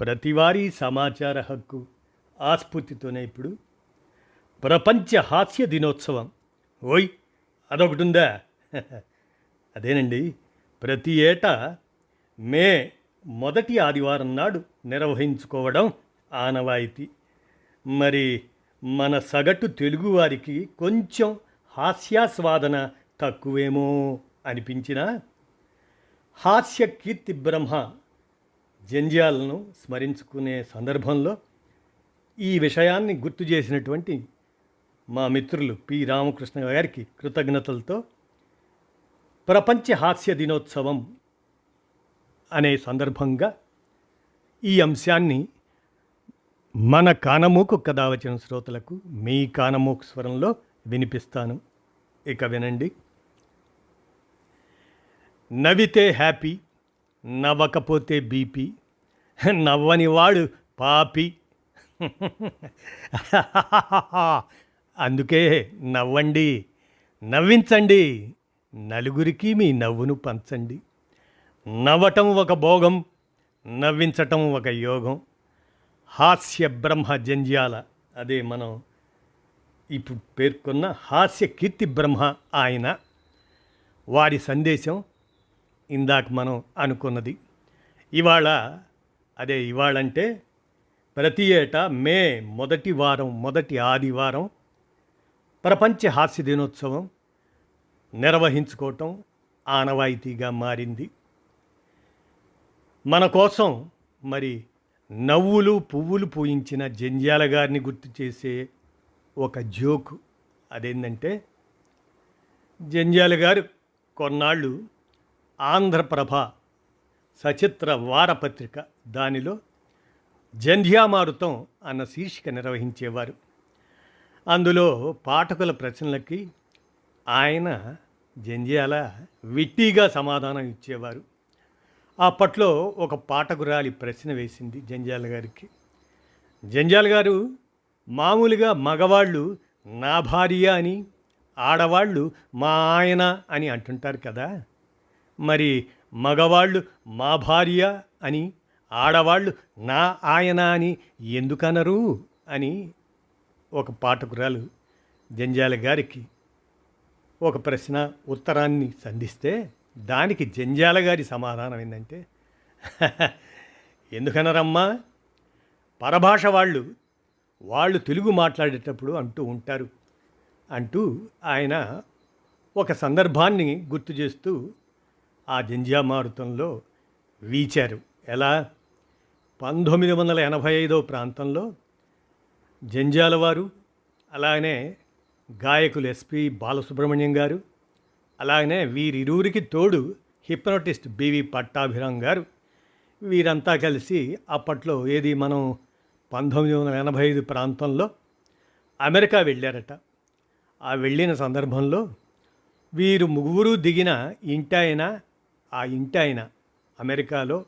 ప్రతివారీ సమాచార హక్కు ఆస్ఫూర్తితోనే ఇప్పుడు. ప్రపంచ హాస్య దినోత్సవం. ఓయ్ అదొకటి ఉందా అదేనండి ప్రతి ఏటా మే మొదటి ఆదివారం నాడు నిర్వహించుకోవడం ఆనవాయితీ. మరి మన సగటు తెలుగువారికి కొంచెం హాస్యాస్వాదన తక్కువేమో అనిపించినా హాస్య కీర్తి బ్రహ్మ జంధ్యాలను స్మరించుకునే సందర్భంలో ఈ విషయాన్ని గుర్తు చేసినటువంటి మా మిత్రులు పి. రామకృష్ణ గారికి కృతజ్ఞతలతో ప్రపంచ హాస్య దినోత్సవం అనే సందర్భంగా ఈ అంశాన్ని మన కానమూకు కథ వచ్చిన శ్రోతలకు మీ కానమూకు స్వరంలో వినిపిస్తాను. ఇక వినండి. నవ్వితే హ్యాపీ నవ్వకపోతే బీపీ నవ్వని వాడు పాపి. అందుకే నవ్వండి నవ్వించండి నలుగురికి మీ నవ్వును పంచండి. నవ్వటం ఒక భోగం నవ్వించటం ఒక యోగం. హాస్య బ్రహ్మ జంధ్యాల అదే మనం ఇప్పుడు పేర్కొన్న హాస్య కీర్తి బ్రహ్మ ఆయన వారి సందేశం ఇందాక మనం అనుకున్నది. ఇవాళ అదే ఇవాళంటే ప్రతి ఏటా మే మొదటి వారం మొదటి ఆదివారం ప్రపంచ హాస్య దినోత్సవం నిర్వహించుకోవటం ఆనవాయితీగా మారింది. మన కోసం మరి నవ్వులు పువ్వులు పూయించిన జంజాల గారిని గుర్తు చేసే ఒక జోక్. అదేంటంటే జంజాల గారు కొన్నాళ్ళు ఆంధ్రప్రభ సచిత్ర వారపత్రిక. దానిలో జంధ్యామారుతం అన్న శీర్షిక నిర్వహించేవారు. అందులో పాఠకుల ప్రశ్నలకి ఆయన జంధ్యాల విట్టిగా సమాధానం ఇచ్చేవారు. అప్పట్లో ఒక పాఠకురాలి ప్రశ్న వేసింది జంజాల గారికి. జంజాల గారు మామూలుగా మగవాళ్ళు నా భార్య అని ఆడవాళ్ళు మా ఆయన అని అంటుంటారు కదా మరి మగవాళ్ళు మా భార్య అని ఆడవాళ్ళు నా ఆయన అని ఎందుకనరు అని ఒక పాఠకురాలు జంజాల గారికి ఒక ప్రశ్న ఉత్తరాన్ని సంధిస్తే దానికి జంజాల గారి సమాధానం ఏంటంటే ఎందుకనరమ్మా? పరభాష వాళ్ళు వాళ్ళు తెలుగు మాట్లాడేటప్పుడు అంటూ ఉంటారు. అంటూ ఆయన ఒక సందర్భాన్ని గుర్తు చేస్తూ ఆ జంజామారుతంలో వీచారు. ఎలా? పంతొమ్మిది వందల ఎనభై ఐదో ప్రాంతంలో జంజాల వారు అలాగనే గాయకులు ఎస్పి బాలసుబ్రహ్మణ్యం గారు అలాగనే వీరిరువురికి తోడు హిప్నోటిస్ట్ బివి పట్టాభిరామ్ గారు. వీరంతా కలిసి అప్పట్లో ఏది మనం పంతొమ్మిది వందల ఎనభై ఐదు ప్రాంతంలో అమెరికా వెళ్ళారట. ఆ వెళ్ళిన సందర్భంలో వీరు ముగ్గురు దిగిన ఇంటాయన ఆ ఇంటాయన అమెరికాలో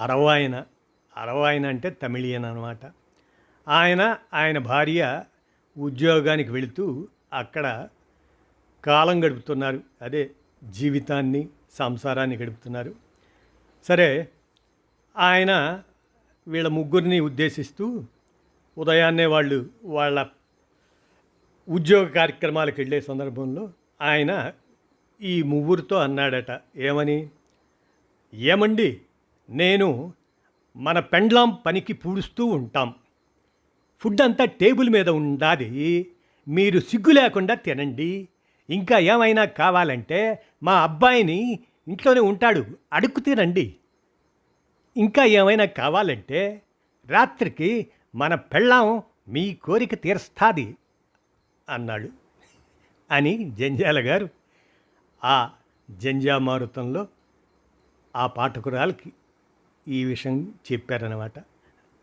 అరవాయన అరవాయన అంటే తమిళియన్ అనమాట ఆయన ఆయన భార్య ఉద్యోగానికి వెళుతూ అక్కడ కాలం గడుపుతున్నారు. అదే జీవితాన్ని సంసారాన్ని గడుపుతున్నారు. సరే ఆయన వీళ్ళ ముగ్గురిని ఉద్దేశిస్తూ ఉదయాన్నే వాళ్ళు వాళ్ళ ఉద్యోగ కార్యక్రమాలకు వెళ్ళే సందర్భంలో ఆయన ఈ ముగ్గురితో అన్నాడట. ఏమని? ఏమండి? నేను మన పెండ్లాం పనికి పూడుస్తూ ఉంటాం. ఫుడ్ అంతా టేబుల్ మీద ఉండాది. మీరు సిగ్గు లేకుండా తినండి. ఇంకా ఏమైనా కావాలంటే మా అబ్బాయిని ఇంట్లోనే ఉంటాడు. అడుక్కు తినండి. ఇంకా ఏమైనా కావాలంటే రాత్రికి మన పెళ్ళాం మీ కోరిక తీరుస్తాది అన్నాడు. అని జంజాల గారు ఆ జంజామారుతంలో ఆ పాఠకురాలకి ఈ విషయం చెప్పారనమాట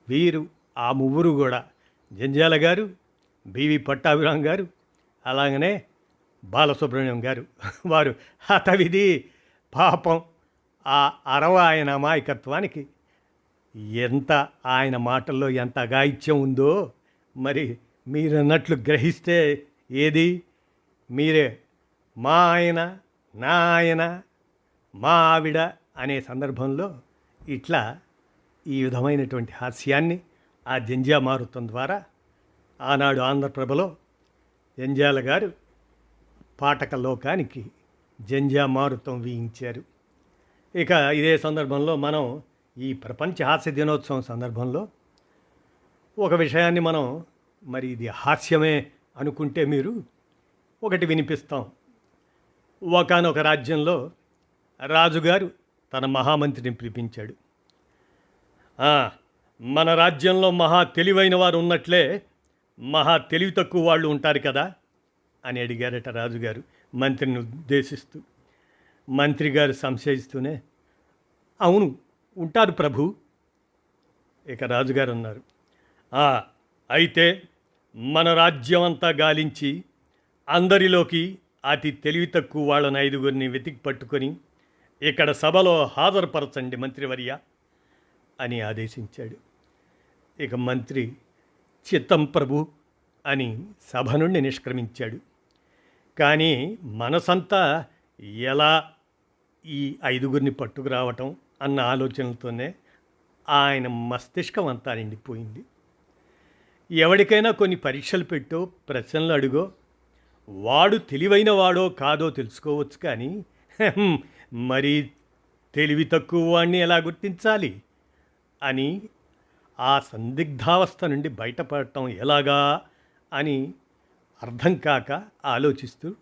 వీరు ఆ ముగ్గురు కూడా జంజాల గారు బివి పట్టాభిరామ్ గారు అలాగనే బాలసుబ్రహ్మణ్యం గారు. వారు హతవిధి పాపం ఆ అరవ ఆయన అమాయకత్వానికి ఎంత ఆయన మాటల్లో ఎంత అగాయిత్యం ఉందో మరి మీరన్నట్లు గ్రహిస్తే ఏది? మీరే మా ఆయన నాయన మా ఆవిడ అనే సందర్భంలో ఇట్లా ఈ విధమైనటువంటి హాస్యాన్ని ఆ జంజా మారుతం ద్వారా ఆనాడు ఆంధ్రప్రభలో జంజాల గారు పాటక లోకానికి జంజా మారుతం వీయించారు. ఇక ఇదే సందర్భంలో మనం ఈ ప్రపంచ హాస్య దినోత్సవం సందర్భంలో ఒక విషయాన్ని మనం మరి ఇది హాస్యమే అనుకుంటే మీరు ఒకటి వినిపిస్తాం. ఒకనొక రాజ్యంలో రాజుగారు తన మహామంత్రిని పిలిపించాడు. మన రాజ్యంలో మహా తెలివైన వారు ఉన్నట్లే మహా తెలివి తక్కువ వాళ్ళు ఉంటారు కదా అని అడిగారట రాజుగారు మంత్రిని ఉద్దేశిస్తూ. మంత్రి గారు సంశయిస్తూనే అవును ఉంటారు ప్రభు. ఇక రాజుగారు అన్నారు అయితే మన రాజ్యం అంతా గాలించి అందరిలోకి అతి తెలివి తక్కువ వాళ్ళని ఐదుగురిని వెతికి పట్టుకొని ఇక్కడ సభలో హాజరుపరచండి మంత్రివర్య అని ఆదేశించాడు. ఇక మంత్రి చిత్తం ప్రభు అని సభ నుండి నిష్క్రమించాడు. కానీ మనసంతా ఎలా ఈ ఐదుగురిని పట్టుకురావటం అన్న ఆలోచనలతోనే ఆయన మస్తిష్కం అంతా నిండిపోయింది. ఎవరికైనా కొన్ని పరీక్షలు పెట్టో ప్రశ్నలు అడుగో వాడు తెలివైన వాడో కాదో తెలుసుకోవచ్చు కానీ మరి తెలివి తక్కువ వాడిని ఎలా గుర్తించాలి? అని ఆ సందిగ్ధావస్థ నుండి బయటపడటం ఎలాగా అని అర్థం కాక ఆలోచిస్తూ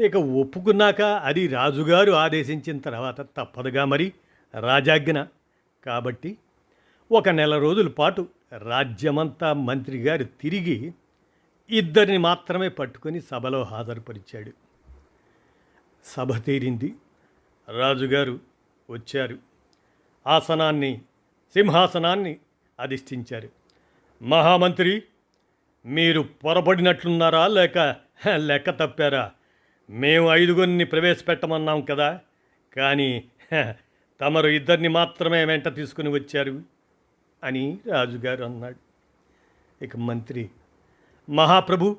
ఇక ఒప్పుకున్నాక అది రాజుగారు ఆదేశించిన తర్వాత తప్పదుగా మరి రాజాజ్ఞ. కాబట్టి ఒక నెల రోజుల పాటు రాజ్యమంతా మంత్రి గారు తిరిగి ఇద్దరిని మాత్రమే పట్టుకొని సభలో హాజరుపరిచాడు. సభ తీరింది. రాజుగారు వచ్చారు. ఆసనాన్ని సింహాసనాన్ని అధిష్ఠించారు. మహామంత్రి మీరు పొరపడినట్లున్నారా? లేక లెక్క తప్పారా? మేము ఐదుగురిని ప్రవేశపెట్టమన్నాం కదా. కానీ తమరు ఇద్దరిని మాత్రమే వెంట తీసుకుని వచ్చారు అని రాజుగారు అన్నాడు. ఇక మంత్రి మహాప్రభు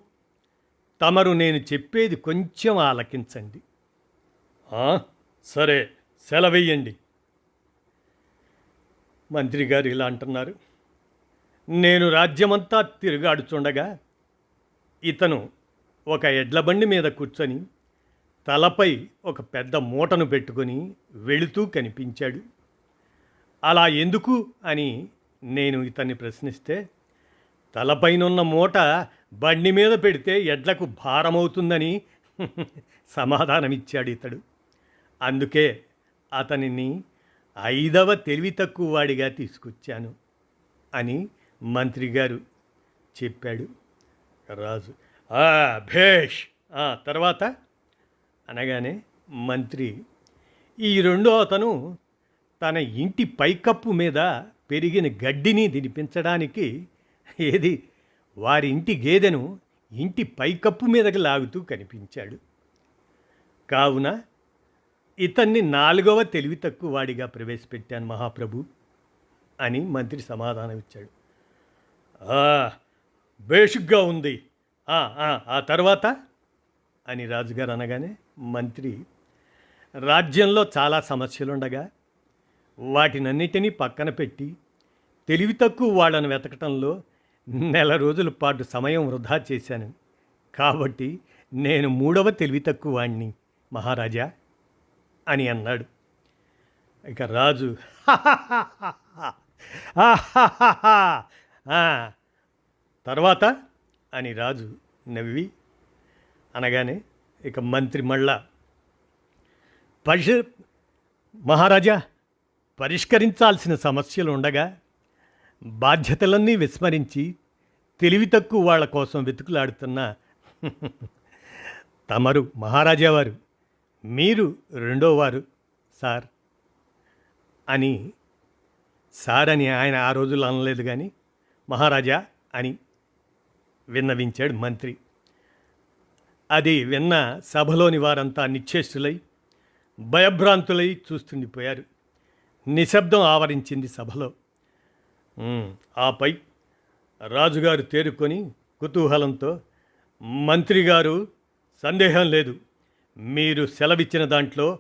తమరు నేను చెప్పేది కొంచెం ఆలకించండి. సరే సెలవెయ్యండి. మంత్రి గారు ఇలా అంటున్నారు. నేను రాజ్యమంతా తిరుగాడుచుండగా ఇతను ఒక ఎడ్ల బండి మీద కూర్చొని తలపై ఒక పెద్ద మూటను పెట్టుకొని వెళుతూ కనిపించాడు. అలా ఎందుకు అని నేను ఇతన్ని ప్రశ్నిస్తే తలపైనున్న మూట బండి మీద పెడితే ఎడ్లకు భారమవుతుందని సమాధానమిచ్చాడు ఇతడు అందుకే అతనిని ఐదవ తెలివి తక్కువ వాడిగా తీసుకొచ్చాను అని మంత్రి గారు చెప్పాడు. రాజు. "ఆ, భేష్. ఆ, తర్వాత? అనగానే మంత్రి. ఈ రెండో అతను తన ఇంటి పైకప్పు మీద పెరిగిన గడ్డిని దినిపించడానికి ఏది వారి ఇంటి గేదెను ఇంటి పైకప్పు మీదకి లాగుతూ కనిపించాడు. కావున ఇతన్ని నాలుగవ తెలివి తక్కువ వాడిగా ప్రవేశపెట్టాను మహాప్రభు అని మంత్రి సమాధానం ఇచ్చాడు. బేషుగ్గా ఉంది. ఆ, ఆ తర్వాత అని రాజుగారు అనగానే మంత్రి రాజ్యంలో చాలా సమస్యలుండగా వాటినన్నిటినీ పక్కన పెట్టి తెలివి తక్కువ వాళ్ళను వెతకటంలో నెల రోజుల పాటు సమయం వృధా చేశాను. కాబట్టి నేను మూడవ తెలివి తక్కువ వాణ్ణి మహారాజా అని అన్నాడు. ఇక రాజు తర్వాత? అని రాజు నవ్వి అనగానే ఇక మంత్రి మళ్ళా పరిష మహారాజా పరిష్కరించాల్సిన సమస్యలు ఉండగా బాధ్యతలన్నీ విస్మరించి తెలివి తక్కువ వాళ్ళ కోసం వెతుకులాడుతున్న తమరు మహారాజా వారు మీరు రెండో వారు సార్. అని సార్ అని ఆయన ఆ రోజుల్లో అనలేదు కానీ మహారాజా అని విన్నవించాడు మంత్రి. అది విన్న సభలోని వారంతా నిశ్చేష్టులై భయభ్రాంతులై చూస్తుండిపోయారు. నిశ్శబ్దం ఆవరించింది సభలో. ఆపై రాజుగారు తేరుకొని కుతూహలంతో మంత్రి గారు సందేహం లేదు. మీరు సెలవిచ్చిన దాంట్లో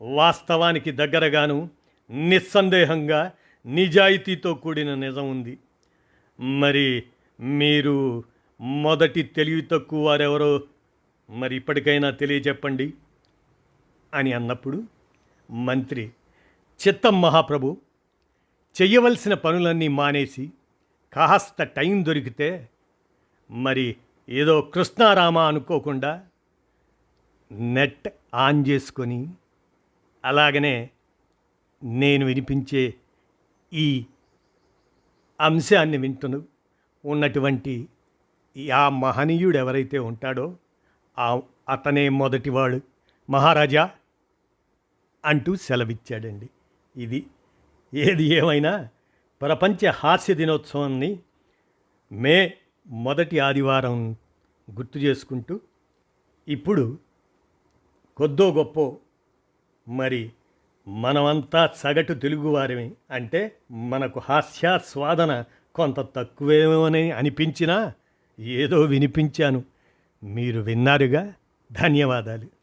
వాస్తవానికి దగ్గరగాను నిస్సందేహంగా నిజాయితీతో కూడిన నిజం ఉంది. మరి మీరు మొదటి తెలివి తక్కువ వారెవరో మరి ఇప్పటికైనా తెలియచెప్పండి అని అన్నప్పుడు మంత్రి చిత్తం మహాప్రభు చెయ్యవలసిన పనులన్నీ మానేసి కాస్త టైం దొరికితే మరి ఏదో కృష్ణారామ అనుకోకుండా నెట్ ఆన్ చేసుకొని అలాగనే నేను వినిపించే ఈ అంశాన్ని వింటును. ఉన్నటువంటి ఆ మహనీయుడు ఎవరైతే ఉంటాడో ఆ అతనే మొదటివాడు. మహారాజా అంటూ సెలవిచ్చాడండి. ఇది ఏది ఏమైనా ప్రపంచ హాస్య దినోత్సవాన్ని మే మొదటి ఆదివారం గుర్తు చేసుకుంటూ ఇప్పుడు కొద్దో గొప్ప మరి మనమంతా సగటు తెలుగువారమే అంటే మనకు హాస్యాస్వాదన కొంత తక్కువేమోనని అనిపించినా ఏదో వినిపించాను. మీరు విన్నారుగా? ధన్యవాదాలు.